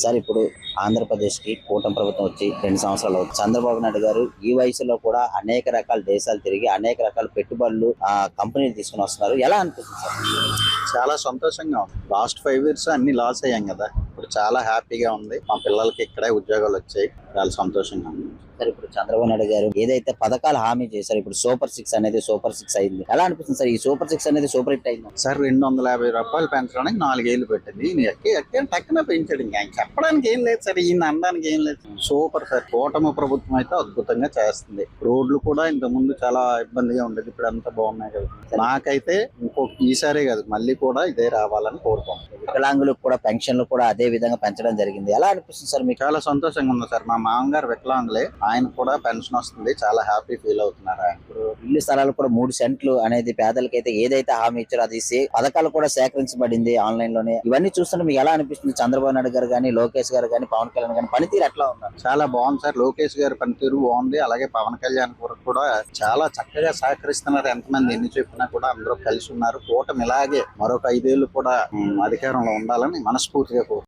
Sir ఇప్పుడు ఆంధ్రప్రదేశ్కి కూటమి ప్రభుత్వం వచ్చి రెండు సంవత్సరాలు అవుతుంది. చంద్రబాబు నాయుడు గారు ఈ వయసులో కూడా అనేక రకాల దేశాలు తిరిగి అనేక రకాల పెట్టుబడులు ఆ కంపెనీలు తీసుకుని వస్తున్నారు. ఎలా అనిపిస్తుంది సార్? చాలా సంతోషంగా ఉంది. లాస్ట్ ఫైవ్ ఇయర్స్ అన్ని లాస్ అయ్యాం కదా. ఇప్పుడు చాలా హ్యాపీగా ఉంది. మా పిల్లలకి ఇక్కడే ఉద్యోగాలు వచ్చాయి. చాలా సంతోషంగా ఉంది. సార్ ఇప్పుడు చంద్రబాబు నాయుడు గారు ఏదైతే పథకాలు హామీ చేశారు ఇప్పుడు సూపర్ సిక్స్ అనేది సూపర్ సిక్స్ అయింది. ఎలా అనిపిస్తుంది సార్? ఈ సూపర్ సిక్స్ అనేది సూపర్ హిట్ అయింది? సార్ రెండు వందల యాభై రూపాయలు పెంచడానికి నాలుగేళ్ళు పెట్టింది. ఈయన ఎక్కి ఎక్కి టక్కున పెంచాడు ఇంకా. చెప్పడానికి ఏం లేదు సార్ ఈయన అనడానికి ఏం లేదు. సూపర్ సార్ కూటమి ప్రభుత్వం అయితే అద్భుతంగా చేస్తుంది. రోడ్లు కూడా ఇంత ముందు చాలా ఇబ్బందిగా ఉండేది. ఇప్పుడు అంతా బాగున్నాయి కదా. నాకైతే ఇంకో ఈసారే కాదు మళ్ళీ కూడా ఇదే రావాలని కోరుకుంటున్నాను. వికలాంగులకు కూడా పెన్షన్లు కూడా అదే విధంగా పెంచడం జరిగింది. ఎలా అనిపిస్తుంది సార్ మీకు? చాలా సంతోషంగా ఉంది సార్. మా మామగారు వికలాంగులే. ఆయన కూడా పెన్షన్ వస్తుంది. చాలా హ్యాపీ ఫీల్ అవుతున్నారు ఆయన. ఇప్పుడు ఇల్లు స్థలాలు కూడా మూడు సెంట్లు అనేది పేదలకైతే ఏదైతే హామీ ఇచ్చారో అది పథకాలు కూడా సేకరించబడింది ఆన్లైన్లోనే ఇవన్నీ చూస్తుంటే మీకు ఎలా అనిపిస్తుంది? చంద్రబాబు నాయుడు గారు కానీ లోకేష్ గారు కానీ పవన్ కళ్యాణ్ గానీ పనితీరు ఎట్లా ఉన్నారు చాలా బాగుంది సార్. లోకేష్ గారి పనితీరు బాగుంది. అలాగే పవన్ కళ్యాణ్ కూడా కూడా చాలా చక్కగా సహకరిస్తున్నారు. ఎంతమంది ఎన్ని చెప్పినా కూడా అందరూ కలిసి ఉన్నారు. కూటమి ఇలాగే మరొక ఐదేళ్ళు కూడా అధికారంలో ఉండాలని మనస్ఫూర్తిగా